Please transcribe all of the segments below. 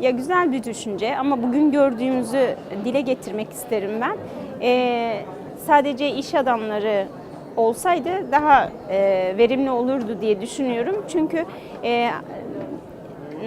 Ya güzel bir düşünce ama bugün gördüğümüzü dile getirmek isterim ben. Ee, sadece iş adamları olsaydı daha e, verimli olurdu diye düşünüyorum. Çünkü e,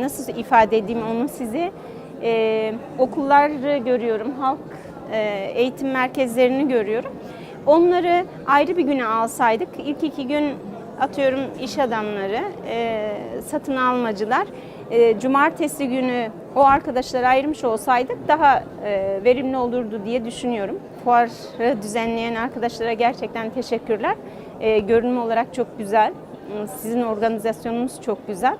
nasıl ifade edeyim onu size e, okulları görüyorum, halk e, eğitim merkezlerini görüyorum. Onları ayrı bir güne alsaydık, ilk iki gün atıyorum iş adamları, e, satın almacılar, e, cumartesi günü o arkadaşları ayırmış olsaydık daha e, verimli olurdu diye düşünüyorum. Fuarı düzenleyen arkadaşlara gerçekten teşekkürler. E, görünüm olarak çok güzel, sizin organizasyonunuz çok güzel.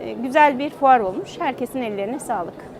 E, güzel bir fuar olmuş. Herkesin ellerine sağlık.